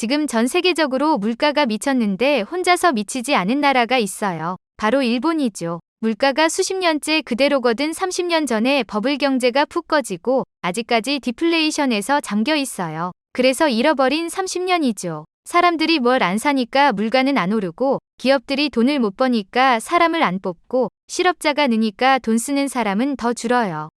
지금 전 세계적으로 물가가 미쳤는데 혼자서 미치지 않은 나라가 있어요. 바로 일본이죠. 물가가 수십 년째 그대로거든 30년 전에 버블 경제가 푹 꺼지고 아직까지 디플레이션에서 잠겨 있어요. 그래서 잃어버린 30년이죠. 사람들이 뭘 안 사니까 물가는 안 오르고 기업들이 돈을 못 버니까 사람을 안 뽑고 실업자가 느니까 돈 쓰는 사람은 더 줄어요.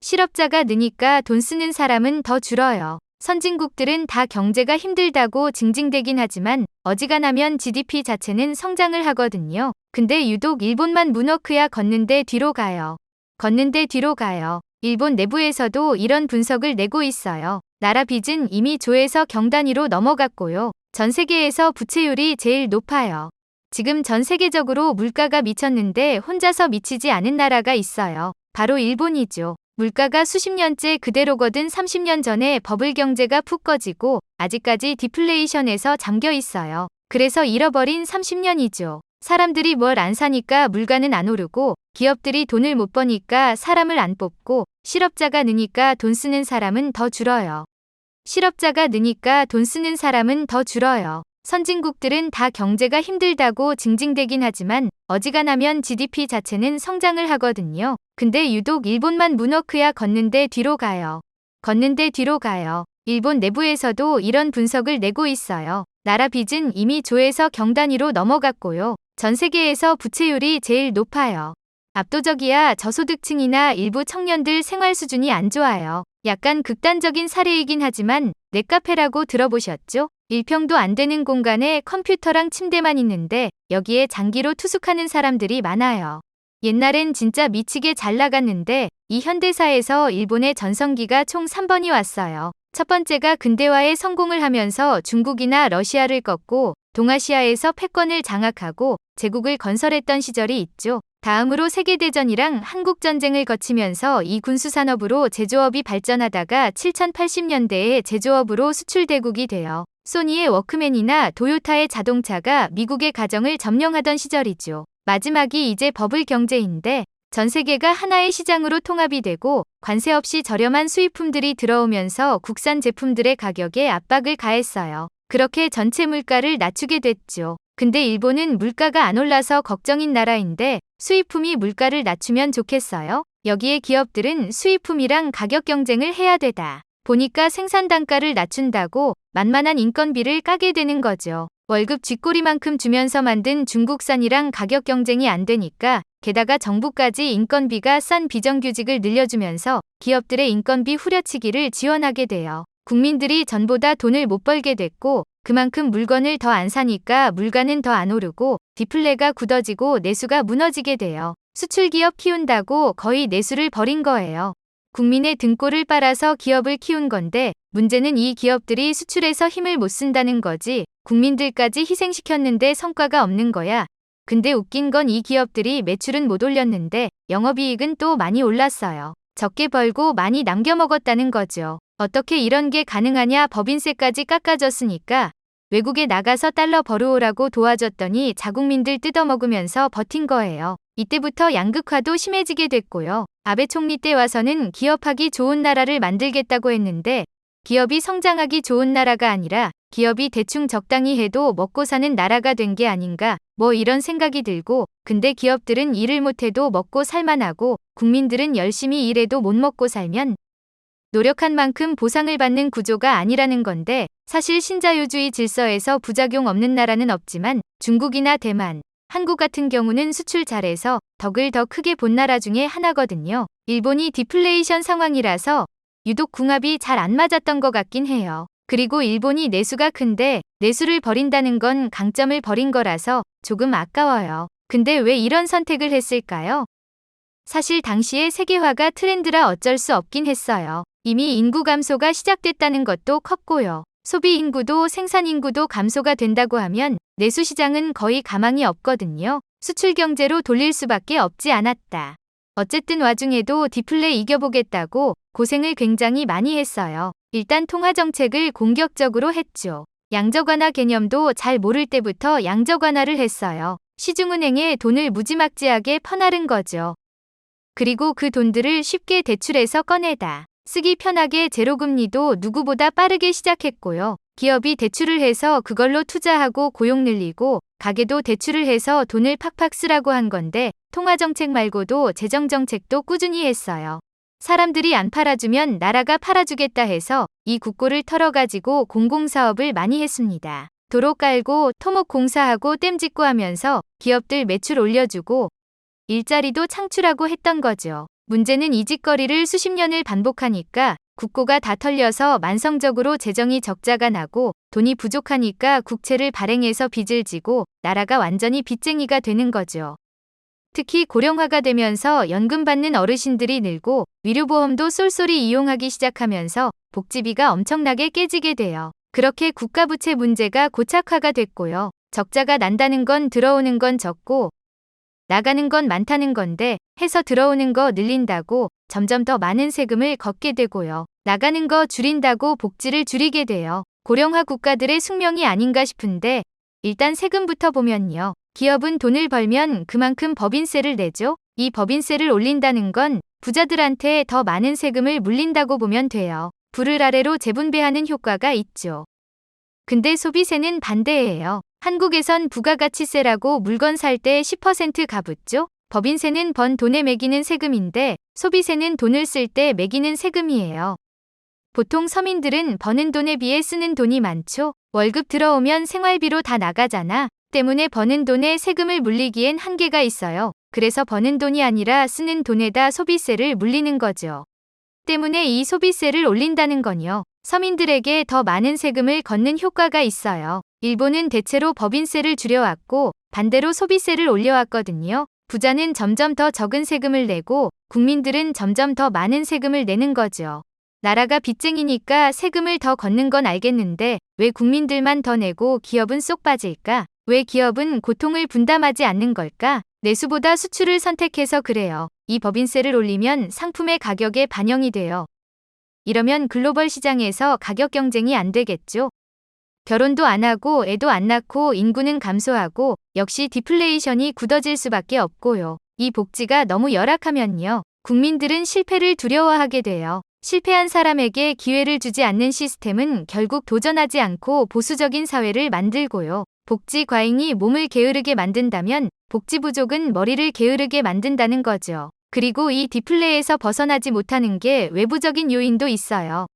실업자가 느니까 돈 쓰는 사람은 더 줄어요. 선진국들은 다 경제가 힘들다고 징징대긴 하지만 어지간하면 GDP 자체는 성장을 하거든요. 근데 유독 일본만 문워크야 걷는데 뒤로 가요. 걷는데 뒤로 가요. 일본 내부에서도 이런 분석을 내고 있어요. 나라 빚은 이미 조에서 경단위로 넘어갔고요. 전 세계에서 부채율이 제일 높아요. 지금 전 세계적으로 물가가 미쳤는데 혼자서 미치지 않은 나라가 있어요. 바로 일본이죠. 물가가 수십 년째 그대로거든 30년 전에 버블 경제가 푹 꺼지고 아직까지 디플레이션에서 잠겨 있어요. 그래서 잃어버린 30년이죠. 사람들이 뭘 안 사니까 물가는 안 오르고 기업들이 돈을 못 버니까 사람을 안 뽑고 실업자가 느니까 돈 쓰는 사람은 더 줄어요. 실업자가 느니까 돈 쓰는 사람은 더 줄어요. 선진국들은 다 경제가 힘들다고 징징대긴 하지만 어지간하면 GDP 자체는 성장을 하거든요. 근데 유독 일본만 문워크야 걷는데 뒤로 가요. 걷는데 뒤로 가요. 일본 내부에서도 이런 분석을 내고 있어요. 나라 빚은 이미 조에서 경단위로 넘어갔고요. 전 세계에서 부채율이 제일 높아요. 압도적이야 저소득층이나 일부 청년들 생활 수준이 안 좋아요. 약간 극단적인 사례이긴 하지만 넷카페라고 들어보셨죠? 1평도 안 되는 공간에 컴퓨터랑 침대만 있는데 여기에 장기로 투숙하는 사람들이 많아요. 옛날엔 진짜 미치게 잘 나갔는데 이 현대사에서 일본의 전성기가 총 3번이 왔어요. 첫 번째가 근대화에 성공을 하면서 중국이나 러시아를 꺾고 동아시아에서 패권을 장악하고 제국을 건설했던 시절이 있죠. 다음으로 세계대전이랑 한국전쟁을 거치면서 이 군수산업으로 제조업이 발전하다가 7080년대에 제조업으로 수출대국이 되어 소니의 워크맨이나 도요타의 자동차가 미국의 가정을 점령하던 시절이죠. 마지막이 이제 버블 경제인데 전 세계가 하나의 시장으로 통합이 되고 관세 없이 저렴한 수입품들이 들어오면서 국산 제품들의 가격에 압박을 가했어요. 그렇게 전체 물가를 낮추게 됐죠. 근데 일본은 물가가 안 올라서 걱정인 나라인데 수입품이 물가를 낮추면 좋겠어요? 여기에 기업들은 수입품이랑 가격 경쟁을 해야 되다. 보니까 생산 단가를 낮춘다고 만만한 인건비를 까게 되는 거죠. 월급 쥐꼬리만큼 주면서 만든 중국산이랑 가격 경쟁이 안 되니까 게다가 정부까지 인건비가 싼 비정규직을 늘려주면서 기업들의 인건비 후려치기를 지원하게 돼요. 국민들이 전보다 돈을 못 벌게 됐고 그만큼 물건을 더 안 사니까 물가는 더 안 오르고 디플레가 굳어지고 내수가 무너지게 돼요. 수출 기업 키운다고 거의 내수를 버린 거예요. 국민의 등골을 빨아서 기업을 키운 건데 문제는 이 기업들이 수출에서 힘을 못 쓴다는 거지 국민들까지 희생시켰는데 성과가 없는 거야. 근데 웃긴 건 이 기업들이 매출은 못 올렸는데 영업이익은 또 많이 올랐어요. 적게 벌고 많이 남겨 먹었다는 거죠. 어떻게 이런 게 가능하냐 법인세까지 깎아줬으니까 외국에 나가서 달러 벌어오라고 도와줬더니 자국민들 뜯어먹으면서 버틴 거예요. 이때부터 양극화도 심해지게 됐고요. 아베 총리 때 와서는 기업하기 좋은 나라를 만들겠다고 했는데 기업이 성장하기 좋은 나라가 아니라 기업이 대충 적당히 해도 먹고 사는 나라가 된 게 아닌가 뭐 이런 생각이 들고 근데 기업들은 일을 못해도 먹고 살만하고 국민들은 열심히 일해도 못 먹고 살면 노력한 만큼 보상을 받는 구조가 아니라는 건데 사실 신자유주의 질서에서 부작용 없는 나라는 없지만 중국이나 대만, 한국 같은 경우는 수출 잘해서 덕을 더 크게 본 나라 중에 하나거든요. 일본이 디플레이션 상황이라서 유독 궁합이 잘 안 맞았던 것 같긴 해요. 그리고 일본이 내수가 큰데 내수를 버린다는 건 강점을 버린 거라서 조금 아까워요. 근데 왜 이런 선택을 했을까요? 사실 당시에 세계화가 트렌드라 어쩔 수 없긴 했어요. 이미 인구 감소가 시작됐다는 것도 컸고요. 소비 인구도 생산 인구도 감소가 된다고 하면 내수 시장은 거의 가망이 없거든요. 수출 경제로 돌릴 수밖에 없지 않았다. 어쨌든 와중에도 디플레 이겨보겠다고 고생을 굉장히 많이 했어요. 일단 통화 정책을 공격적으로 했죠. 양적 완화 개념도 잘 모를 때부터 양적 완화를 했어요. 시중은행에 돈을 무지막지하게 퍼나른 거죠. 그리고 그 돈들을 쉽게 대출해서 꺼내다. 쓰기 편하게 제로금리도 누구보다 빠르게 시작했고요. 기업이 대출을 해서 그걸로 투자하고 고용 늘리고 가게도 대출을 해서 돈을 팍팍 쓰라고 한 건데 통화정책 말고도 재정정책도 꾸준히 했어요. 사람들이 안 팔아주면 나라가 팔아주겠다 해서 이 국고를 털어가지고 공공사업을 많이 했습니다. 도로 깔고 토목 공사하고 댐 짓고 하면서 기업들 매출 올려주고 일자리도 창출하고 했던 거죠. 문제는 이 짓거리를 수십 년을 반복하니까 국고가 다 털려서 만성적으로 재정이 적자가 나고 돈이 부족하니까 국채를 발행해서 빚을 지고 나라가 완전히 빚쟁이가 되는 거죠. 특히 고령화가 되면서 연금 받는 어르신들이 늘고 위료보험도 쏠쏠이 이용하기 시작하면서 복지비가 엄청나게 깨지게 돼요. 그렇게 국가부채 문제가 고착화가 됐고요. 적자가 난다는 건 들어오는 건 적고 나가는 건 많다는 건데 해서 들어오는 거 늘린다고 점점 더 많은 세금을 걷게 되고요. 나가는 거 줄인다고 복지를 줄이게 돼요. 고령화 국가들의 숙명이 아닌가 싶은데 일단 세금부터 보면요. 기업은 돈을 벌면 그만큼 법인세를 내죠. 이 법인세를 올린다는 건 부자들한테 더 많은 세금을 물린다고 보면 돼요. 부를 아래로 재분배하는 효과가 있죠. 근데 소비세는 반대예요. 한국에선 부가가치세라고 물건 살 때 10% 가붙죠? 법인세는 번 돈에 매기는 세금인데 소비세는 돈을 쓸 때 매기는 세금이에요. 보통 서민들은 버는 돈에 비해 쓰는 돈이 많죠? 월급 들어오면 생활비로 다 나가잖아. 때문에 버는 돈에 세금을 물리기엔 한계가 있어요. 그래서 버는 돈이 아니라 쓰는 돈에다 소비세를 물리는 거죠. 때문에 이 소비세를 올린다는 건요. 서민들에게 더 많은 세금을 걷는 효과가 있어요. 일본은 대체로 법인세를 줄여왔고 반대로 소비세를 올려왔거든요. 부자는 점점 더 적은 세금을 내고 국민들은 점점 더 많은 세금을 내는 거죠. 나라가 빚쟁이니까 세금을 더 걷는 건 알겠는데 왜 국민들만 더 내고 기업은 쏙 빠질까? 왜 기업은 고통을 분담하지 않는 걸까? 내수보다 수출을 선택해서 그래요. 이 법인세를 올리면 상품의 가격에 반영이 돼요. 이러면 글로벌 시장에서 가격 경쟁이 안 되겠죠. 결혼도 안 하고 애도 안 낳고 인구는 감소하고 역시 디플레이션이 굳어질 수밖에 없고요. 이 복지가 너무 열악하면요. 국민들은 실패를 두려워하게 돼요. 실패한 사람에게 기회를 주지 않는 시스템은 결국 도전하지 않고 보수적인 사회를 만들고요. 복지 과잉이 몸을 게으르게 만든다면 복지 부족은 머리를 게으르게 만든다는 거죠. 그리고 이 디플레에서 벗어나지 못하는 게 외부적인 요인도 있어요.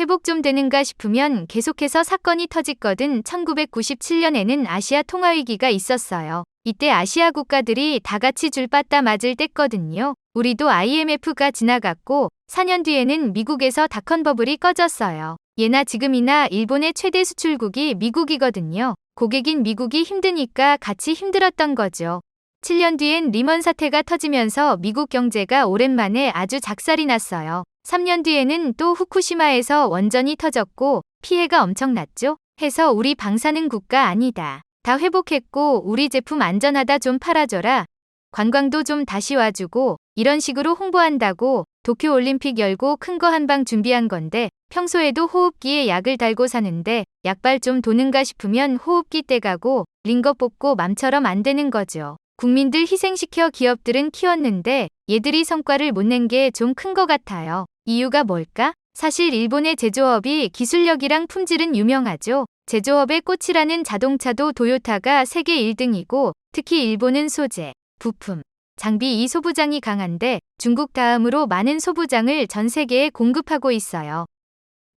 회복 좀 되는가 싶으면 계속해서 사건이 터졌거든 1997년에는 아시아 통화위기가 있었어요. 이때 아시아 국가들이 다 같이 줄 빠따 맞을 때거든요. 우리도 IMF가 지나갔고 4년 뒤에는 미국에서 닷컨 버블이 꺼졌어요. 예나 지금이나 일본의 최대 수출국이 미국이거든요. 고객인 미국이 힘드니까 같이 힘들었던 거죠. 7년 뒤엔 리먼 사태가 터지면서 미국 경제가 오랜만에 아주 작살이 났어요. 3년 뒤에는 또 후쿠시마에서 원전이 터졌고 피해가 엄청났죠. 해서 우리 방사능 국가 아니다. 다 회복했고 우리 제품 안전하다 좀 팔아줘라. 관광도 좀 다시 와주고 이런 식으로 홍보한다고 도쿄 올림픽 열고 큰 거 한 방 준비한 건데 평소에도 호흡기에 약을 달고 사는데 약발 좀 도는가 싶으면 호흡기 떼가고 링거 뽑고 맘처럼 안 되는 거죠. 국민들 희생시켜 기업들은 키웠는데 얘들이 성과를 못 낸 게 좀 큰 거 같아요. 이유가 뭘까? 사실 일본의 제조업이 기술력이랑 품질은 유명하죠. 제조업의 꽃이라는 자동차도 도요타가 세계 1등이고 특히 일본은 소재, 부품, 장비 이 소부장이 강한데 중국 다음으로 많은 소부장을 전 세계에 공급하고 있어요.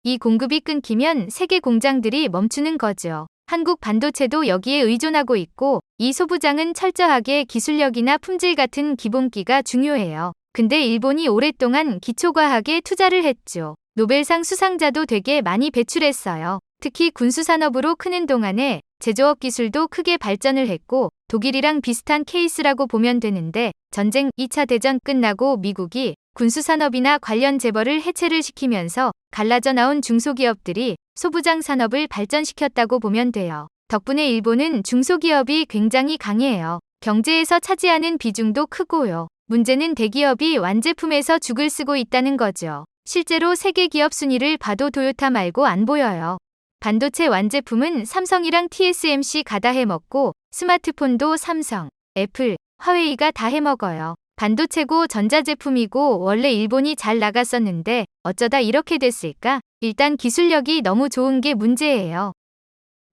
이 공급이 끊기면 세계 공장들이 멈추는 거죠. 한국 반도체도 여기에 의존하고 있고 이 소부장은 철저하게 기술력이나 품질 같은 기본기가 중요해요. 근데 일본이 오랫동안 기초과학에 투자를 했죠. 노벨상 수상자도 되게 많이 배출했어요. 특히 군수산업으로 크는 동안에 제조업 기술도 크게 발전을 했고 독일이랑 비슷한 케이스라고 보면 되는데 전쟁 2차 대전 끝나고 미국이 군수산업이나 관련 재벌을 해체를 시키면서 갈라져 나온 중소기업들이 소부장 산업을 발전시켰다고 보면 돼요. 덕분에 일본은 중소기업이 굉장히 강해요. 경제에서 차지하는 비중도 크고요. 문제는 대기업이 완제품에서 죽을 쓰고 있다는 거죠. 실제로 세계 기업 순위를 봐도 도요타 말고 안 보여요. 반도체 완제품은 삼성이랑 TSMC 가다 해먹고 스마트폰도 삼성, 애플, 화웨이가 다 해먹어요. 반도체고 전자제품이고 원래 일본이 잘 나갔었는데 어쩌다 이렇게 됐을까? 일단 기술력이 너무 좋은 게 문제예요.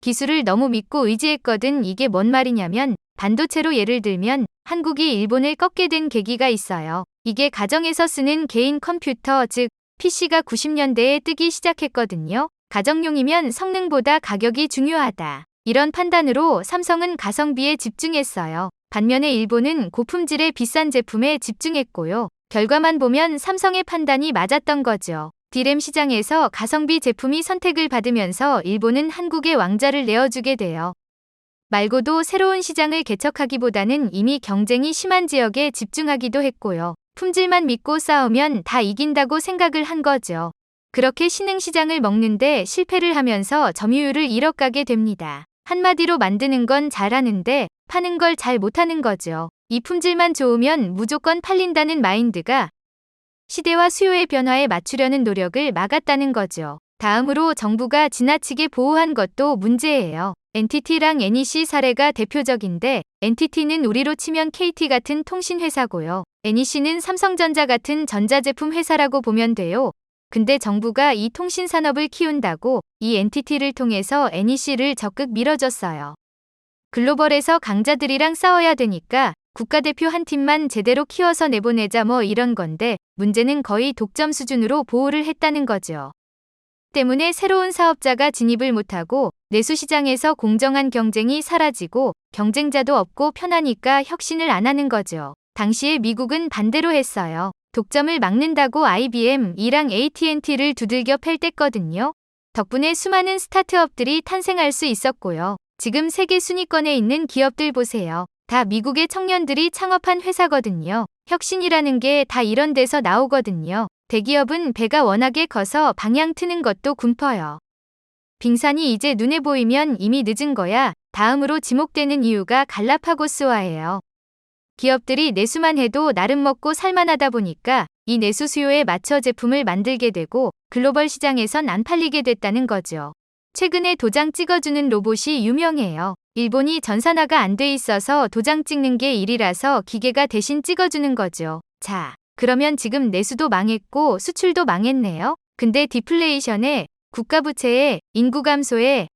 기술을 너무 믿고 의지했거든 이게 뭔 말이냐면 반도체로 예를 들면 한국이 일본을 꺾게 된 계기가 있어요. 이게 가정에서 쓰는 개인 컴퓨터 즉 PC가 90년대에 뜨기 시작했거든요. 가정용이면 성능보다 가격이 중요하다. 이런 판단으로 삼성은 가성비에 집중했어요. 반면에 일본은 고품질의 비싼 제품에 집중했고요. 결과만 보면 삼성의 판단이 맞았던 거죠. 디램 시장에서 가성비 제품이 선택을 받으면서 일본은 한국의 왕자를 내어주게 돼요. 말고도 새로운 시장을 개척하기보다는 이미 경쟁이 심한 지역에 집중하기도 했고요. 품질만 믿고 싸우면 다 이긴다고 생각을 한 거죠. 그렇게 신흥시장을 먹는데 실패를 하면서 점유율을 잃어가게 됩니다. 한마디로 만드는 건 잘하는데 파는 걸 잘 못하는 거죠. 이 품질만 좋으면 무조건 팔린다는 마인드가 시대와 수요의 변화에 맞추려는 노력을 막았다는 거죠. 다음으로 정부가 지나치게 보호한 것도 문제예요. NTT랑 NEC 사례가 대표적인데 NTT는 우리로 치면 KT 같은 통신회사고요. NEC는 삼성전자 같은 전자제품 회사라고 보면 돼요. 근데 정부가 이 통신 산업을 키운다고 이 NTT를 통해서 NEC를 적극 밀어줬어요. 글로벌에서 강자들이랑 싸워야 되니까 국가대표 한 팀만 제대로 키워서 내보내자 뭐 이런 건데 문제는 거의 독점 수준으로 보호를 했다는 거죠. 때문에 새로운 사업자가 진입을 못하고 내수시장에서 공정한 경쟁이 사라지고 경쟁자도 없고 편하니까 혁신을 안 하는 거죠. 당시에 미국은 반대로 했어요. 독점을 막는다고 IBM, 이랑 AT&T를 두들겨 팰 때거든요. 덕분에 수많은 스타트업들이 탄생할 수 있었고요. 지금 세계 순위권에 있는 기업들 보세요. 다 미국의 청년들이 창업한 회사거든요. 혁신이라는 게 다 이런 데서 나오거든요. 대기업은 배가 워낙에 커서 방향 트는 것도 굼퍼요. 빙산이 이제 눈에 보이면 이미 늦은 거야. 다음으로 지목되는 이유가 갈라파고스화예요. 기업들이 내수만 해도 나름 먹고 살만하다 보니까 이 내수 수요에 맞춰 제품을 만들게 되고 글로벌 시장에선 안 팔리게 됐다는 거죠. 최근에 도장 찍어주는 로봇이 유명해요. 일본이 전산화가 안 돼 있어서 도장 찍는 게 일이라서 기계가 대신 찍어주는 거죠. 자, 그러면 지금 내수도 망했고 수출도 망했네요. 근데 디플레이션에 국가 부채에 인구 감소에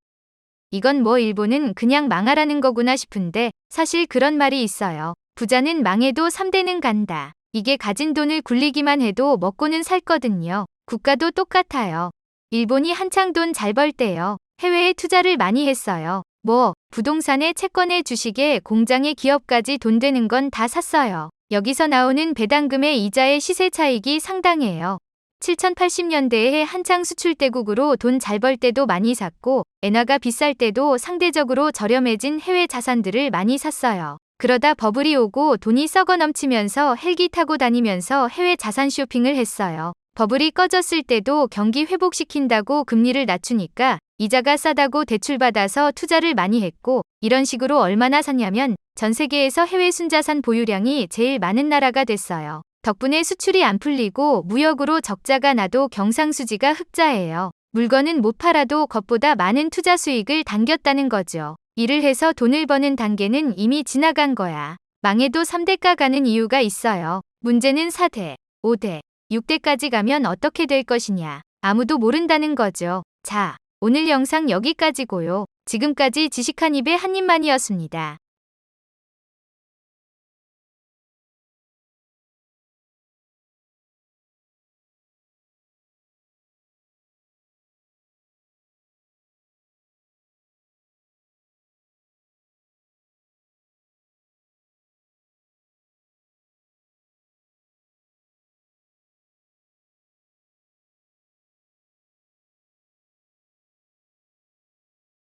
이건 뭐 일본은 그냥 망하라는 거구나 싶은데 사실 그런 말이 있어요. 부자는 망해도 3대는 간다. 이게 가진 돈을 굴리기만 해도 먹고는 살거든요. 국가도 똑같아요. 일본이 한창 돈 잘 벌 때요. 해외에 투자를 많이 했어요. 뭐, 부동산에 채권에 주식에 공장에 기업까지 돈 되는 건 다 샀어요. 여기서 나오는 배당금의 이자의 시세 차익이 상당해요. 7080년대에 한창 수출대국으로 돈 잘 벌 때도 많이 샀고, 엔화가 비쌀 때도 상대적으로 저렴해진 해외 자산들을 많이 샀어요. 그러다 버블이 오고 돈이 썩어 넘치면서 헬기 타고 다니면서 해외 자산 쇼핑을 했어요. 버블이 꺼졌을 때도 경기 회복시킨다고 금리를 낮추니까 이자가 싸다고 대출받아서 투자를 많이 했고 이런 식으로 얼마나 샀냐면 전 세계에서 해외 순자산 보유량이 제일 많은 나라가 됐어요. 덕분에 수출이 안 풀리고 무역으로 적자가 나도 경상수지가 흑자예요. 물건은 못 팔아도 것보다 많은 투자 수익을 당겼다는 거죠. 일을 해서 돈을 버는 단계는 이미 지나간 거야. 망해도 3대가 가는 이유가 있어요. 문제는 4대, 5대, 6대까지 가면 어떻게 될 것이냐. 아무도 모른다는 거죠. 자, 오늘 영상 여기까지고요. 지금까지 지식한 입의 한 입만이었습니다.